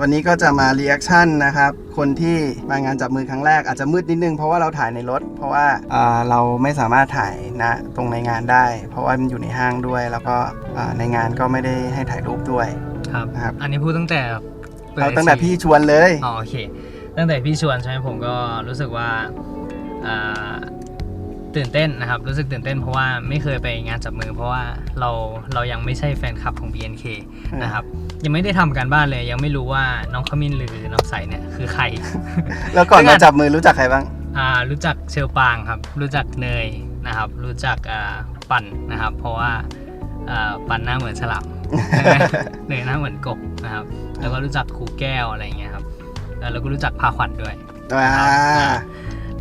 วันนี้ก็จะมารีแอคชั่นนะครับ คนที่มางานจับมือครั้งแรกอาจจะมืดนิดนึงเพราะว่าเราถ่ายในรถ เพราะว่าอ่าเราไม่สามารถถ่ายณตรงในงานได้ เพราะว่ามันอยู่ในห้างด้วย แล้วก็อ่าในงานก็ไม่ได้ให้ถ่ายรูปด้วยครับนะครับอันนี้พูดตั้งแต่ปิดเอาตั้งแต่ IC พี่ชวนเลยอ๋อโอเค ตั้งแต่พี่ชวนใช่ไหมผมก็รู้สึกว่าอ่าตื่นเต้นนะครับ รู้สึกตื่นเต้นเพราะว่าไม่เคยไปงานจับมือ เพราะว่าเราเรายังไม่ใช่แฟนคลับของ BNK นะครับ ยังไม่ได้ทำการบ้านเลย ยังไม่รู้ว่าน้องขมิ้นหรือน้องใสเนี่ยคือใคร แล้วก่อนมาจับมือรู้จักใครบ้าง อ่า รู้จักเชลปางครับ รู้จักเนยนะครับ รู้จักอ่าปันนะครับ เพราะว่าอ่าปันหน้าเหมือนฉลามใช่ไหมเนยหน้าเหมือนกบนะครับ แล้วก็รู้จักครูแก้วอะไรอย่างเงี้ยครับแล้วเราก็รู้จักพาขวัญด้วยอ่า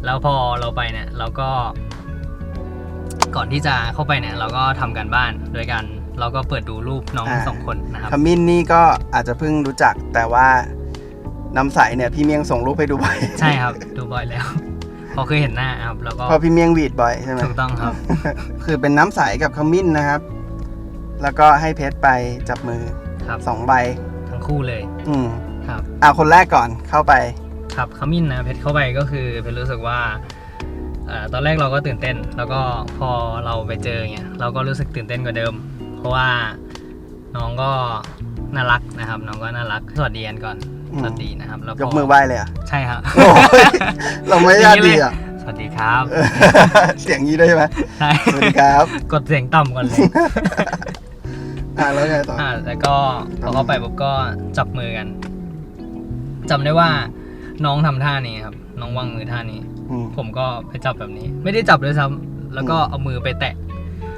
แล้วพอเราไปเนี่ยเราก็ ก่อนที่จะเข้าไปเนี่ย เราก็ทำการบ้านโดยการ เราก็เปิดดูรูปน้องทั้งสองคนนะครับขมิ้นนี่ก็อาจจะเพิ่งรู้จักแต่ว่าน้ำใสเนี่ยพี่เมียงส่งรูปให้ดูบ่อยใช่ครับ ดูบ่อยแล้วพอเคยเห็นหน้าครับแล้วก็เพราะพี่เมียงหวีดบ่อยใช่ไหมถูกต้องครับ คือเป็นน้ำใสกับขมิ้นนะครับ แล้วก็ให้เพชรไปจับมือครับสองใบทั้งคู่เลย อืมครับอ่าคนแรกก่อนเข้าไป ครับขมิ้นนะเพชรเข้าไปก็คือเพชรรู้สึกว่าเอ่อตอนแรกเราก็ตื่นเต้น แล้วก็พอเราไปเจอเงี้ยเราก็รู้สึกตื่นเต้นกว่าเดิม เพราะว่าน้องก็น่ารักนะครับ น้องก็น่ารักสวัสดีกันก่อนอืมสวัสดีนะครับแล้วพยกมือไหว้เลยเหรอะใช่ครับโอ้ยเราไม่ญาติดีอะสวัสดีครับเออเสียงนี้ด้วยใช่ไหมใช่สวัสดีครับ กดเสียงต่ำก่อนเลยอ่าแล้วไงต่ออ่าแล้วก็พอเข้าไปปุ๊บก็จับมือกันจำได้ว่าน้องทำท่านี้ครับ น้องวางมือท่านี้อืมผมก็ไปจับแบบนี้ ไม่ได้จับเลยซ้ำแล้วก็เอามือไปแตะ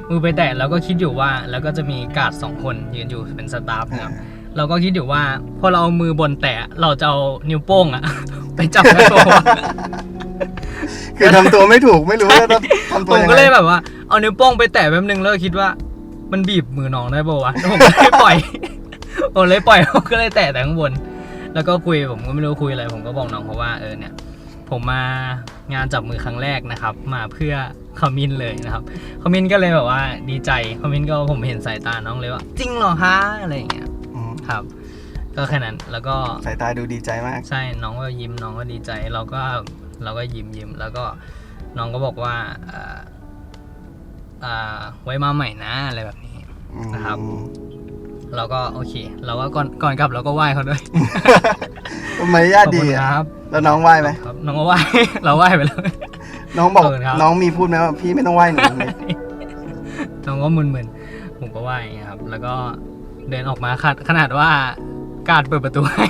มือไปแตะแล้วก็คิดอยู่ว่าแล้วก็จะมีการ์ดสองคนยืนอยู่เป็นสตาฟนะครับเราก็คิดอยู่ว่าพอเราเอามือบนแตะเราจะเอานิ้วโป้งอะไปจับแม่ตัวคือทำตัวไม่ถูกไม่รู้ว่าต้องทำผตัวมยังก็ไงเลยแบบว่าเอานิ้วโป้งไปแตะแป๊บนึงแล้วก็คิดว่ามันบีบมือน้องได้ป่าวะแล้วผมก็เลยปล่อยผมเลยปล่อยผมก็เลยแตะแต่ข้างบน แล้วก็คุยผมก็ไม่รู้คุยอะไรผมก็บอกน้องเขาว่าเออเนี่ย ผมมางานจับมือครั้งแรกนะครับ มาเพื่อคอมมินเลยนะครับคอมมินก็เลยแบบว่าดีใจคอมมินก็ผมเห็นสายตาน้องเลยว่า จริงเหรอคะอะไรอย่างเงี้ยอืมครับ ก็แค่นั้นแล้วก็สายตาดูดีใจมาก ใช่น้องก็ยิ้มน้องก็ดีใจ เราก็เราก็ยิ้มยิ้มแล้วก็น้องก็บอกว่าอ่าอ่าไว้มาใหม่นะอะไรแบบนี้อืมนะครับ เราก็โอเค เราก็ก่อนก่อนกลับเราก็ไหว้เขาด้วยมารยาทขอบดีคุณอะครับ แล้วน้องไหว้ไหมครับ น้องก็ไหว้ เราไหว้ไปเลยน้องบอก ขอบคุณครับ น้องมีพูดไหมว่าพี่ไม่ต้องไหว้หนูเลย น้องก็มึนๆผมก็ไหว้อย่างเงี้ยครับ แล้วก็เดินออกมาขนาดขนาดว่าการเปิดประตูให้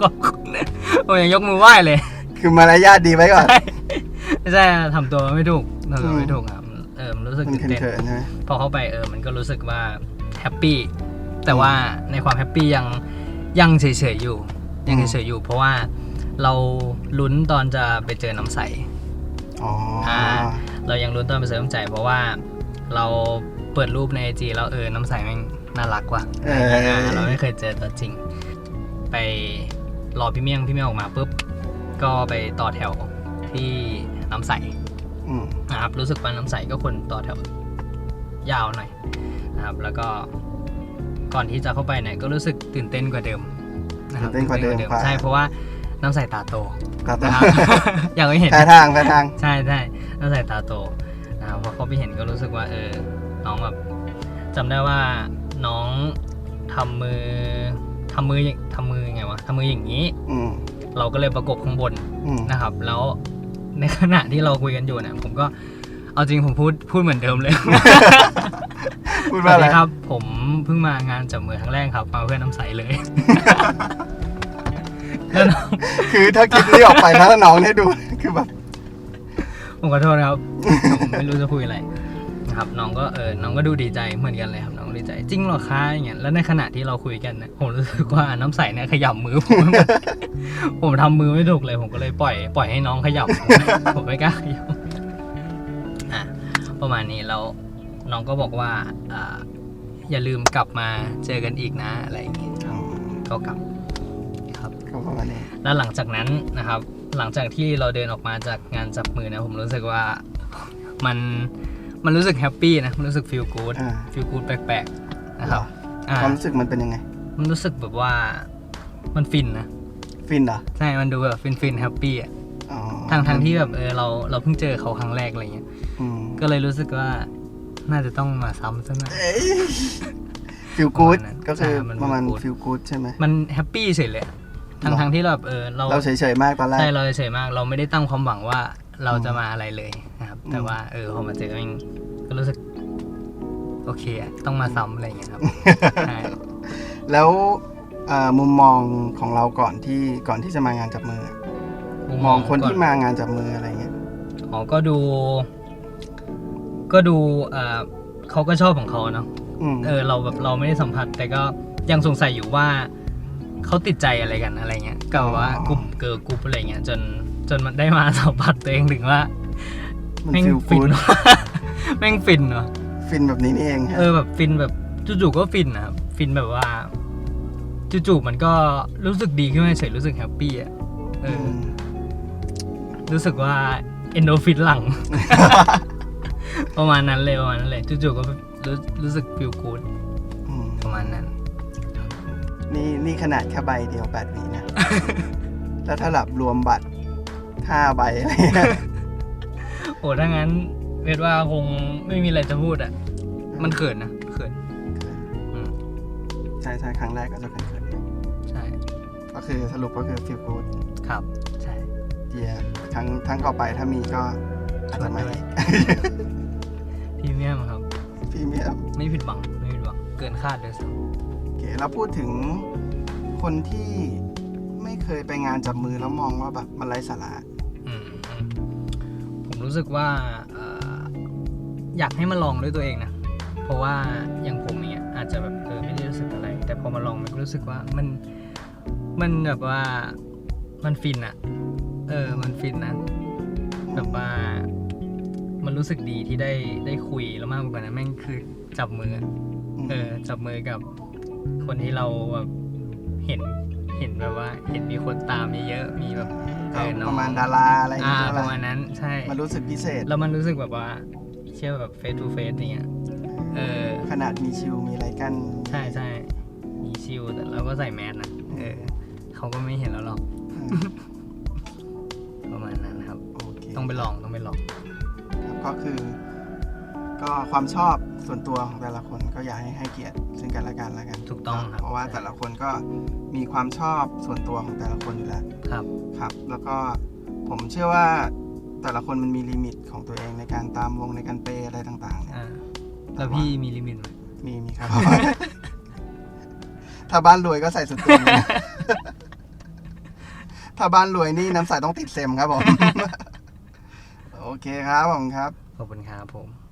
ขอบคุณนะผมยังยกมือไหว้เลย คือมารยาทดีไว้ก่อนไม่ใช่ทำตัวไม่ถูกทำตัวไม่ถูกครับ เออมันรู้สึกมันตื่นเต้นเขินๆใช่ไหมพอเข้าไปเออมันก็รู้สึกว่าแฮปปี้ แต่ว่าในความแฮปปี้ยังยังเฉยๆอยู่ ยังเฉยๆอยู่ เพราะว่าเราลุ้นตอนจะไปเจอน้ำใสอ๋อออ่าเรายังลุ้นตอนไปเจอน้ำใสเพราะว่าเราเปิดรูปในไอจีแล้วเออน้ำใสแม่งน่ารักว่ะเอออ่าเราไม่เคยเจอตัวจริง ไปรอพี่เมี่ยงพี่เมี่ยงออกมาปุ๊บก็ไปต่อแถวที่น้ำใสอืมนะครับรู้สึกว่าน้ำใสก็คนต่อแถวยาวหน่อยนะครับ แล้วก็ ก่อนที่จะเข้าไปเนี่ยก็รู้สึกตื่นเต้นกว่าเดิมนะครับตื่นเต้นกว่าเดิมตื่นกว่าใช่เพราะว่าน้ำใสตาโตครับนะครับอยากไปเห็นแพ้ทางแพ้ทางใช่ใช่น้ำใสตาโตนะครับพอเขาไปเห็นก็รู้สึกว่าเออน้องแบบจำได้ว่าน้องทำมือทำมืออย่างทำมือยังไงวะทำมืออย่างนี้อืมเราก็เลยประกบข้างบนอืมนะครับ แล้วในขณะที่เราคุยกันอยู่เนี่ยผมก็เอาจริงผมพูดพูดเหมือนเดิมเลย พูดสว่าวัสอะไร ดีครับ ผมเพิ่งมางานจับมือครั้งแรกครับมาเพื่อนน้ำใสเลย แล้วน้องคือถ้าคลิปนี้ออกไปนะถ้าน้องได้ดูคือแบบ ผมขอโทษนะครับ ผมไม่รู้จะคุยอะไรนะครับน้องก็เออน้องก็ดูดีใจเหมือนกันเลยครับน้องก็ดีใจ จริงเหรอคะอย่างเงี้ยแล้วในขณะที่เราคุยกันเนี่ยผมรู้สึกว่าน้ำใสเนี่ยขยำมือผมผมทำมือไม่ถูกเลย ผมก็เลยปล่อยปล่อยให้น้องขยำผมผมไม่กล้าขยำอะประมาณนี้แล้ว น้องก็บอกว่าอ่า อย่าลืมกลับมาเจอกันอีกนะอะไรอย่างเงี้ยอืมก็กลับครับ ก็ประมาณนี้แล้วหลังจากนั้นนะครับ หลังจากที่เราเดินออกมาจากงานจับมือนะผมรู้สึกว่ามันมันรู้สึกแฮปปี้นะมันรู้สึกฟีลกู๊ดอ่าฟีลกู๊ดแปลกๆนะครับเหรออ่าความรู้สึกมันเป็นยังไง มันรู้สึกแบบว่ามันฟินนะฟินเหรอใช่มันดูแบบฟินฟินแฮปปี้อะอ๋อทางทางที่แบบเออเราเราเพิ่งเจอเขาครั้งแรกอะไรเงี้ย อืมก็เลยรู้สึกว่า น่าจะต้องมาซ้ำซะหน่อย ฟิลกู๊ดประมาณนั้นก็คือใช่มันประมาณ feel good ฟิลกู๊ดใช่ไหม มันแฮปปี้เฉยเลยอะทางหรอทางที่เราแบบเออเราเราเฉยๆมากตอนแรก ใช่เราเฉยๆมาก เราไม่ได้ตั้งความหวังว่าเราอืมจะมาอะไรเลยนะครับ แต่อืมว่าเออพอมาเจอเองก็รู้สึก โอเคอะต้องมาซ้ำอะไรอย่างเงี้ยครับใช่แล้วเอ่อมุมมองของเราก่อนที่ก่อนที่จะมางานจับมือมองคนที่ก่มางานจับมืออะไรเงี้ย อ๋อก็ดู ก็ดูเออเขาก็ชอบของเขาเนาะอืมเออเราแบบเราไม่ได้สัมผัส แต่ก็ยังสงสัยอยู่ว่าเขาติดใจอะไรกันอะไรเงี้ยก็แบบว่ากลุ่มเกิร์ลกรุ๊ปอะไรเงี้ยจนจนมันได้มาสัมผัสตัวเองถึงว่ามันแม่งฟิลฟิกู๊นดแม่งฟินเนาะฟินแบบนี้นี่เองฮะเออแบบฟินแบบจู่ๆก็ฟินนะครับฟินแบบว่าจู่ๆมันก็รู้สึกดีขึ้นมาเฉยรู้สึกแฮปปี้อะเอออมรู้สึกว่าเอนโดฟินหลัง ประมาณนั้นเลยประมาณนั้นเลยจู่ๆก็รู้รู้สึกฟิลกูดอืมประมาณนั้น นี่นี่ขนาดแค่ใบเดียวแปดวีนะ แล้วถ้าหลับรวมบัตรห้าใบอะไรเงี้ยโอ้ถ้างั้นเวทว่าคงไม่มีอะไรจะพูดอะ มันเขินนะเขินอืมใช่ใช่ครั้งแรกก็จะเขินใช่ๆก็คือสรุปก็คือฟิลกู๊ดครับ ใช่เดียครั้งครั้งต่อไปถ้ามีก็อาจจะมาชวนด้วย ไม่ผิดหวังไม่ผิดหวังเกินคาดเลยซ้โอเคแล้วพูดถึงคนที่ไม่เคยไปงานจับมือแล้วมองว่าแบบมันไร้สาระำอืมอืมผมรู้สึกว่าเอ่ออยากให้มาลองด้วยตัวเองนะ เพราะว่าอย่างผมเนี่ยอาจจะแบบเออไม่ได้รู้สึกอะไร แต่พอมาลองมันก็รู้สึกว่ามันมันแบบว่ามันฟินอะเออมันฟินนะแบบว่า มันรู้สึกดีที่ได้ได้คุยแล้วมากกว่านั้นแม่งคือจับมืออะเออ จับมือกับคนที่เราแบบเห็นเห็นแบบว่า เห็นมีคนตามเยอะๆมีแบบเออน้องประมาณดาราอะไรอย่างอ่าเงี้ยประมาณนั้นใช่มันรู้สึกพิเศษ แล้วมันรู้สึกแบบว่าเชื่อแบบเฟสทูเฟสอย่างเงี้ยเออขนาดมีชิวมีอะไรกัน ใช่ใช่มีชิลแต่เราก็ใส่แมสนะเออเขาก็ไม่เห็นเราหรอกเออประมาณนั้นครับ โอเค ต้องไปลองต้องไปลองครับ ก็คือ ก็ความชอบส่วนตัวของแต่ละคนก็อยากให้ให้เกียรติซึ่งกันและกันแล้วกันถูกต้องครับ เพราะว่าแต่ละคนก็มีความชอบส่วนตัวของแต่ละคนอยู่แล้วครับครับ แล้วก็ผมเชื่อว่าแต่ละคนมันมีลิมิตของตัวเองในการตามวงในการเปย์อะไรต่างๆเนี่ยอ่าแล้วพี่มีลิมิตไหมมีมีครับ ถ้าบ้านรวยก็ใส่สุดตัวเลยถ้าบ้านรวยนี่น้ำใสต้องติดเซมครับผมโอ เคครับผมครับ ขอบคุณครับผม